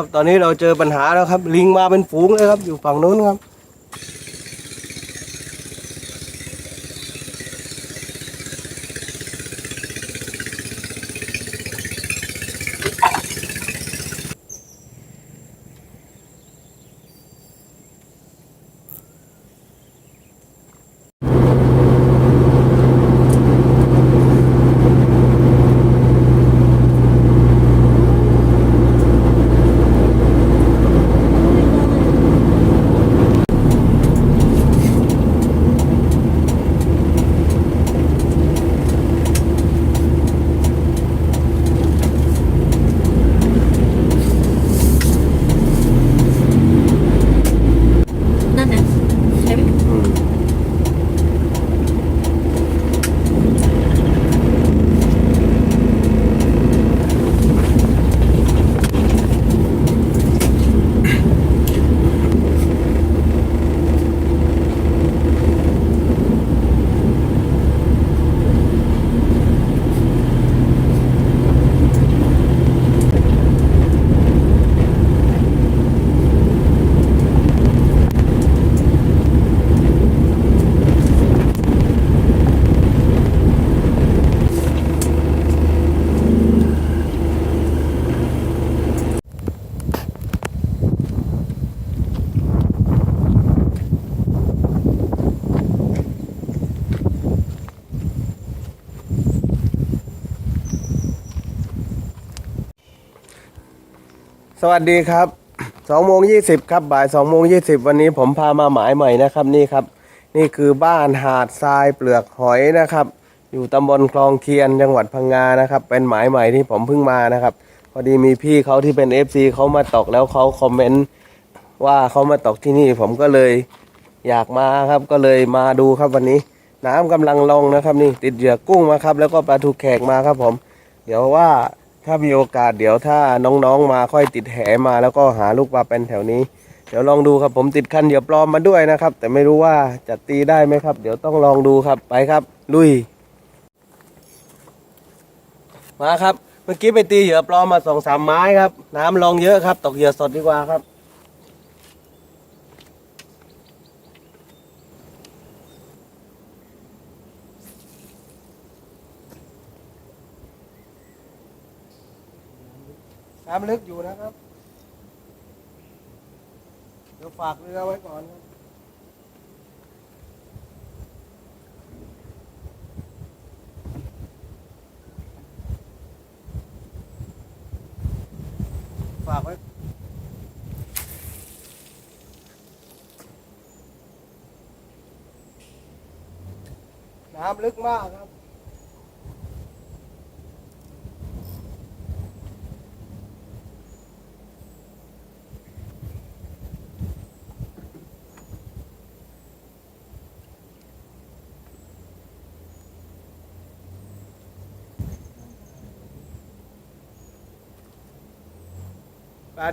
ครับตอนนี้เราเจอปัญหาแล้วครับ ลิงมาเป็นฝูงเลยครับ อยู่ฝั่งนู้นครับ สวัสดีครับสองโมงยี่สิบครับบ่ายสองโมงยี่สิบวันนี้ผมพามาหมายใหม่นะครับนี่ครับ นี่คือบ้านหาดทรายเปลือกหอยนะครับ อยู่ตำบลคลองเคียนจังหวัดพังงานะครับ เป็นหมายใหม่ที่ผมเพิ่งมานะครับ พอดีมีพี่เขาที่เป็น FC เขามาตกแล้วเขาคอมเมนต์ว่าเขามาตกที่นี่ผมก็เลยอยากมาครับก็เลยมาดูครับวันนี้ น้ำกำลังลงนะครับ นี่ติดเหยื่อกุ้งมาครับ แล้วก็ปลาทูแขกมาครับผม เดี๋ยวว่า ถ้ามีโอกาสเดี๋ยวถ้าน้องๆมาค่อยติดแหมาแล้วก็หาลูกปลาเป็นแถวนี้ เดี๋ยวลองดูครับผมติดคันเหยื่อปลอมมาด้วยนะครับ แต่ไม่รู้ว่าจะตีได้ไหมครับ เดี๋ยวต้องลองดูครับไปครับลุย มาครับ เมื่อกี้ไปตีเหยื่อปลอมมาสองสามไม้ครับ น้ำลองเยอะครับ ตกเหยื่อสดดีกว่าครับ น้ำลึกอยู่นะครับ เดี๋ยวฝากเรือไว้ก่อนครับฝากไว้น้ำลึกมากครับ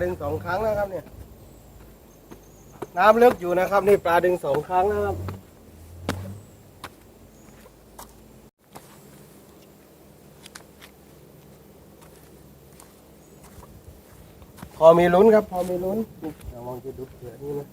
ดึงสองครั้งนะครับเนี่ย น้ำลึกอยู่นะครับ นี่ปลาดึงสองครั้งนะครับพอมีลุ้นครับ พอมีลุ้นราลองจะดูเผื่อนี่นะ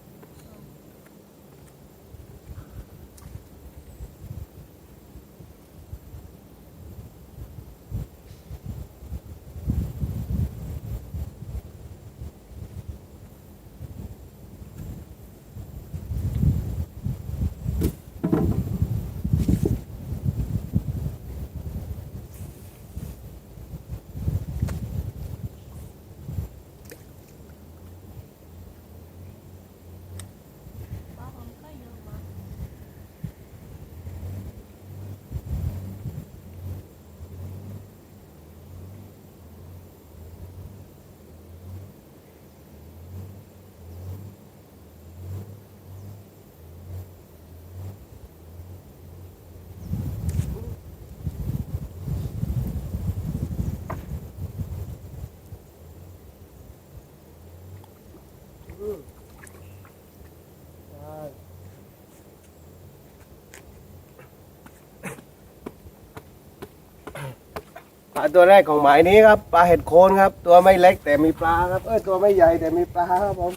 ตัวแรกของหมายนี้ครับปลาเห็ดโคนครับ ตัวไม่เล็กแต่มีปลาครับเออตัวไม่ใหญ่แต่มีปลาครับผม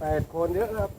ปลาเห็ดโคนเยอะครับ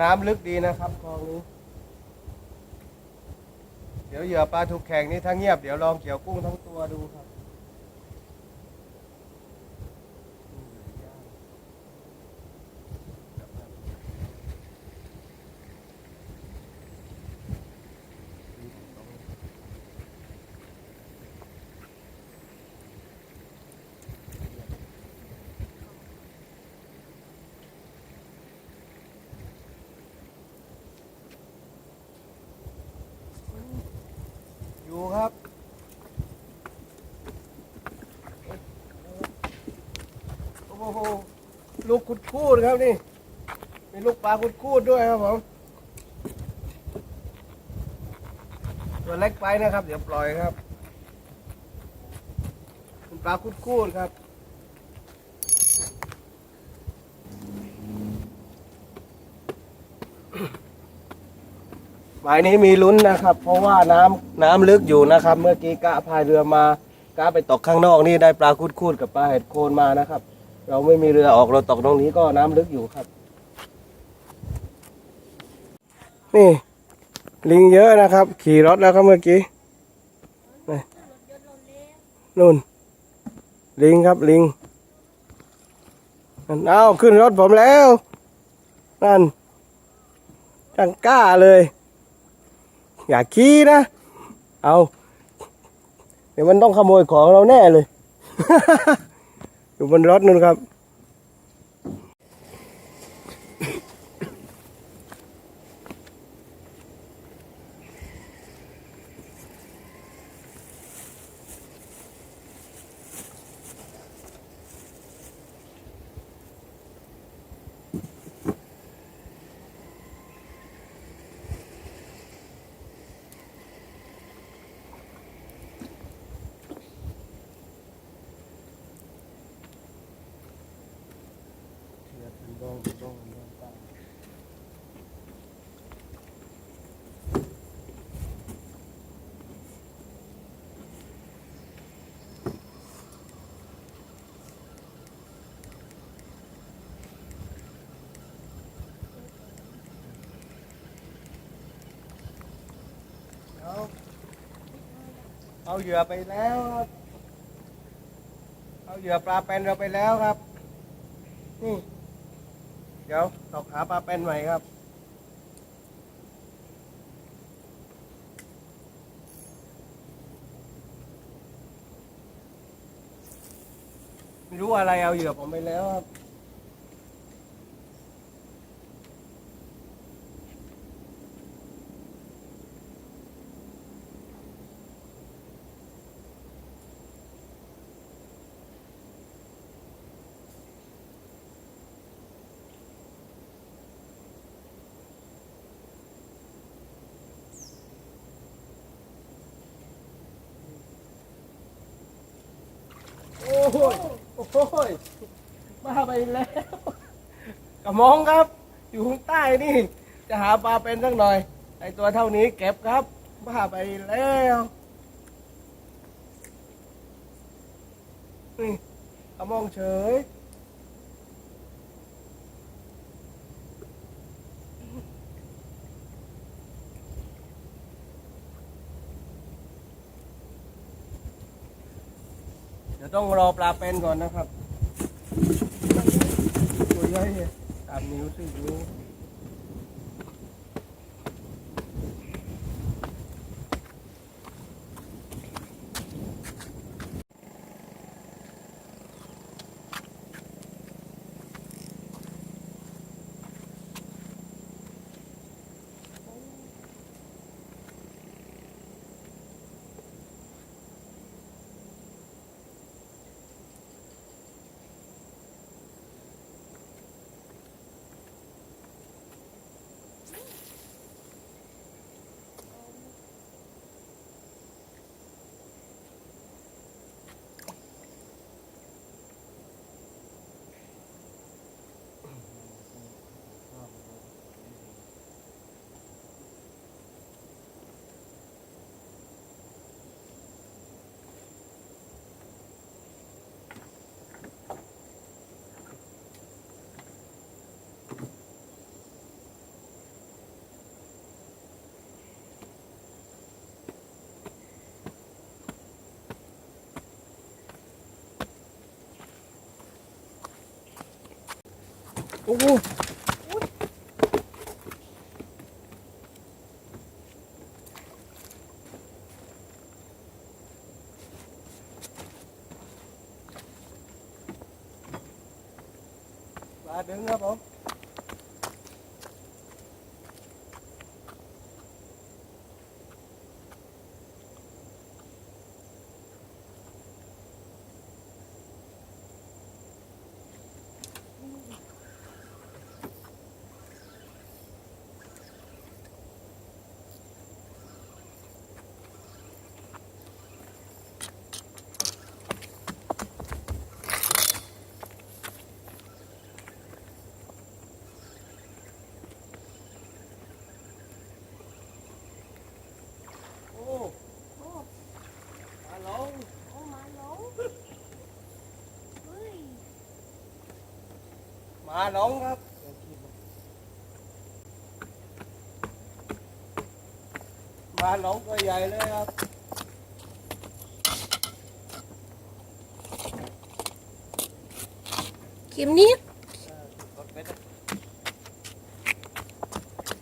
น้ำลึกดีนะครับคลองนี้ เดี๋ยวเหยื่อปลาถูกแข่งนี่ถ้าเงียบเดี๋ยวลองเกี่ยวกุ้งทั้งตัวดูครับ อยู่ครับ โอ้โหลูกคุดคูดครับนี่มีลูกปลาคุดคูดด้วยครับผมตัวเล็กไปนะครับ เดี๋ยวปล่อยครับเป็นปลาคุดคูดครับหมายนี้มีลุ้นนะครับ เพราะว่าน้ำน้ำลึกอยู่นะครับ เมื่อกี้กะพายเรือมากะไปตกข้างนอกนี่ได้ปลาคุดคูดกับปลาเห็ดโคนมานะครับ เราไม่มีเรือออกเราตกตรงนี้ก็น้ำลึกอยู่ครับ นี่ ลิงเยอะนะครับ ขี่รถแล้วครับเมื่อกี้นี่นู่น ลิงครับลิงนั่นเอาขึ้นรถผมแล้ว นั่นจังกล้าเลย อย่าขี้นะ เอา เดี๋ยวมันต้องขโมยของเราแน่เลย อยู่บนรถนู่นครับ เอาเหยื่อไปแล้วครับ เอาเหยื่อปลาเป็นเราไปแล้วครับ นี่ เดี๋ยวตอกหาปลาเป็นใหม่ครับ ไม่รู้อะไรเอาเหยื่อผมไปแล้วครับ โอ้โหโอ้โหมาไปแล้วกระมองครับ อยู่ข้างใต้นี่ จะหาปลาเป็นสักหน่อย ไอตัวเท่านี้เก็บครับมาไปแล้วนี่กระมองเฉย ต้องรอปลาเป็นก่อนนะครับตัวใหญ่เนี่ยตามนิ้วสินิ้ว โอ้โหปลาดึงครับผม โอ้ โอ้ ปลาหลง โอ้มาหลงเฮ้ย หมาหลงครับหมาหลงตัวใหญ่เลยครับเข็มนิด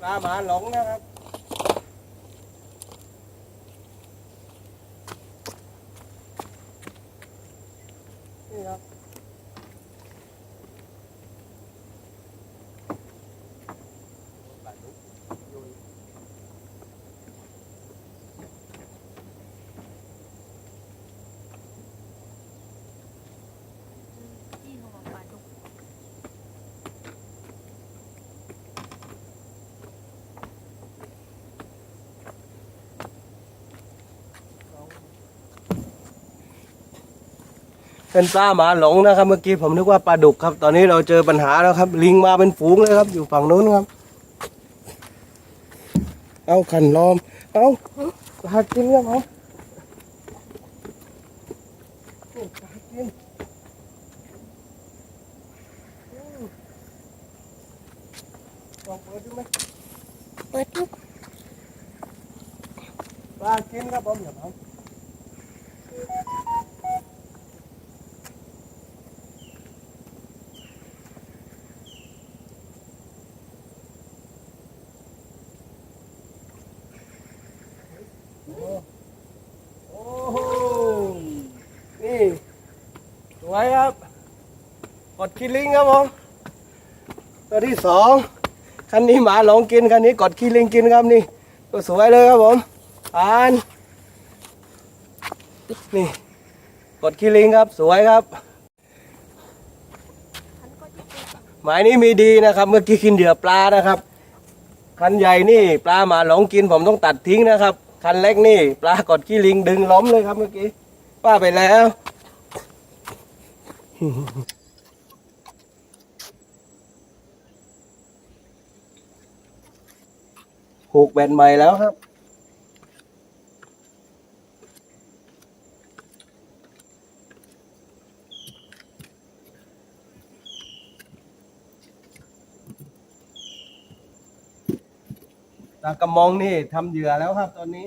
ปลาหมาหลงนะครับ นี่ครับ ที่หัวปลาดุก เป็นปลาหมาหลงนะครับ เมื่อกี้ผมนึกว่าปลาดุกครับ ตอนนี้เราเจอปัญหาแล้วครับ ลิงมาเป็นฝูงเลยครับ อยู่ฝั่งนู้นครับ เอาขันล้อม เอาปลากินครับผมโอ้ปลากินอืมลองเปิดดูไหมเปิดดูปลากินครับผมอย่าเอาโอ้โอ้โหนี่สวยครับ คิลิงครับผมตัวที่สองคันนี้หมาหลงกินคันนี้กดคิลิงกินครับนี่ตัวสวยเลยครับผมผ่านนี่กดคิลิงครับสวยครับฉันก็จะเก็บหมายนี้มีดีนะครับ เมื่อกี้กินเหยื่อปลานะครับ คันใหญ่นี่ปลาหมาหลงกินผมต้องตัดทิ้งนะครับ คันเล็กนี่ ปลากดขี้ลิงดึงล้มเลยครับเมื่อกี้ป้าไปแล้ว ผูกแบนใหม่แล้วครับ ตากระมองนี่ทำเหยื่อแล้วครับตอนนี้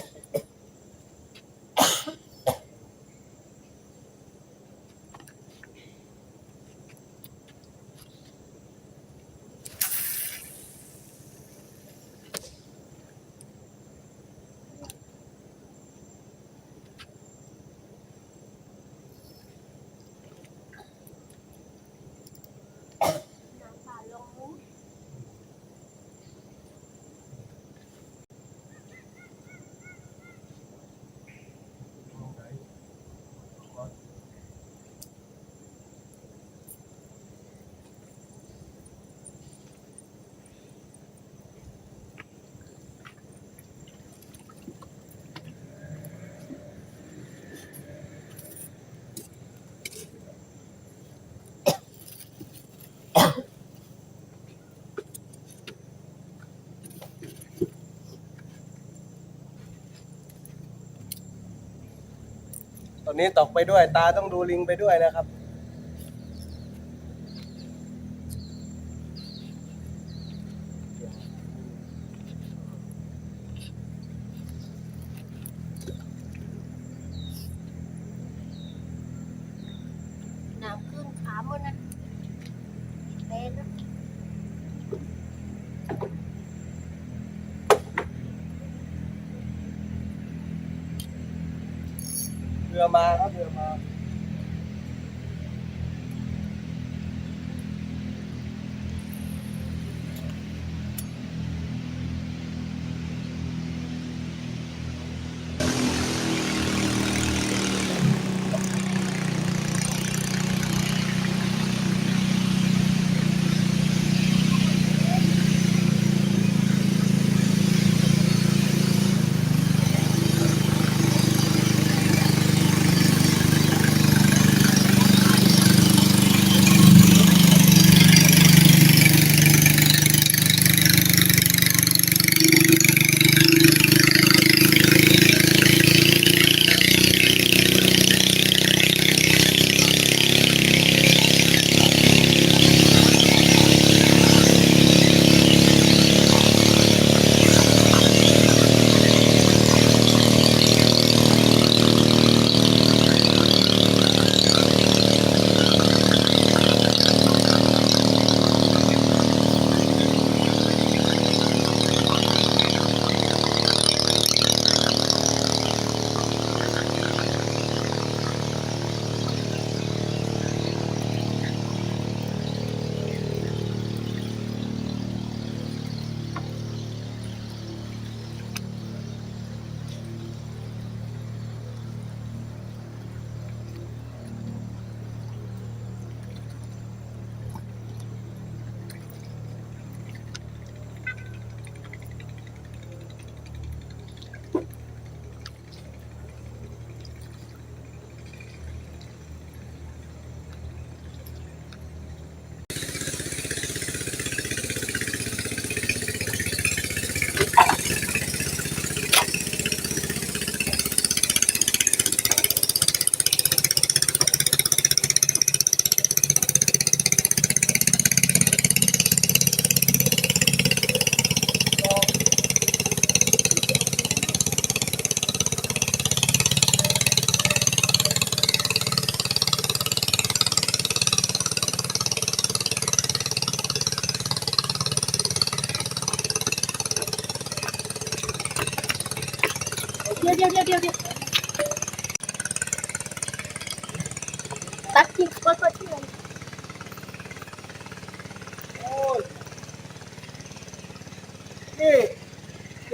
ตอนนี้ตกไปด้วย ตาต้องดูลิงไปด้วยนะครับ น้ำขึ้นขาหมดนะเป็นนะ เรื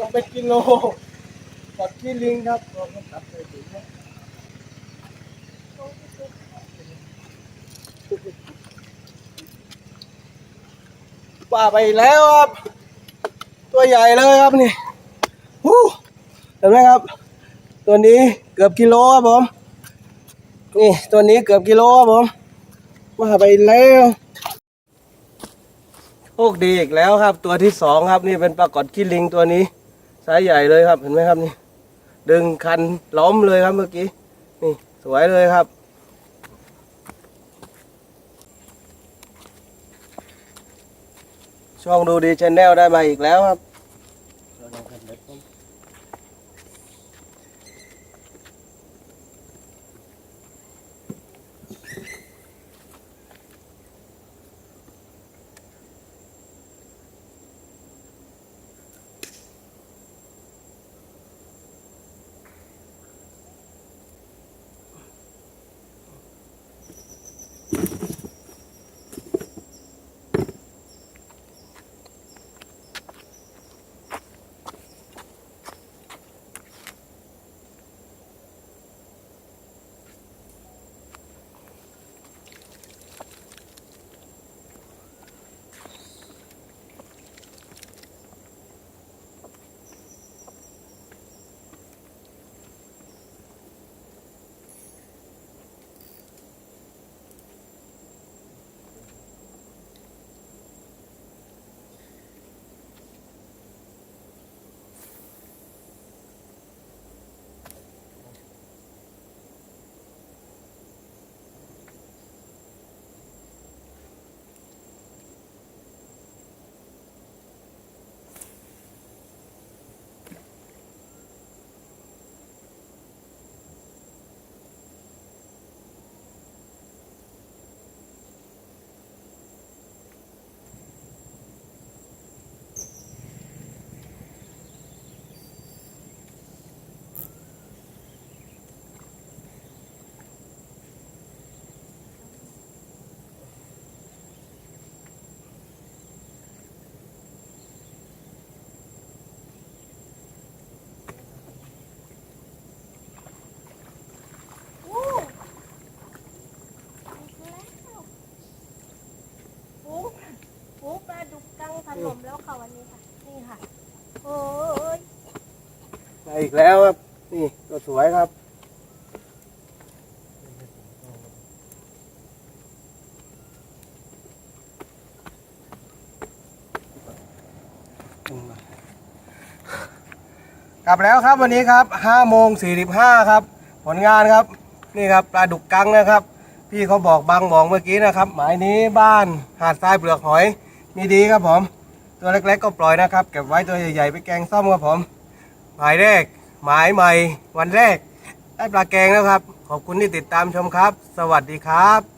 งไปกิโลกัดที่ลิงครับลองตัดไปถึงนะป่าไปแล้วครับ ตัวใหญ่เลยครับนี่ฮู้เห็นไหมครับ ตัวนี้เกือบกิโลครับผม นี่ตัวนี้เกือบกิโลครับผมมาไปแล้วโชคดีอีกแล้วครับ ตัวที่สองครับ นี่เป็นปลากอดขี้ลิงตัวนี้ สายใหญ่เลยครับเห็นไหมครับนี่ ดึงคันล้มเลยครับเมื่อกี้นี่สวยเลยครับช่องดูดีชแนลได้มาอีกแล้วครับ ผมแล้วค่ะวันนี้ค่ะ นี่ค่ะ โอ้ยมาอีกแล้วครับ นี่ตัวสวยครับ กลับแล้วครับวันนี้ครับ5โมง45ครับ ผลงานครับ นี่ครับปลาดุกกังนะครับ พี่เขาบอกบางหมองเมื่อกี้นะครับ หมายนี้บ้านหาดทรายเปลือกหอย มีดีครับผม ตัวเล็กๆก็ปล่อยนะครับ เก็บไว้ตัวใหญ่ๆไปแกงส้มครับผมหมายแรก หมายใหม่ วันแรก ได้ปลาแกงแล้วครับ ขอบคุณที่ติดตามชมครับ สวัสดีครับ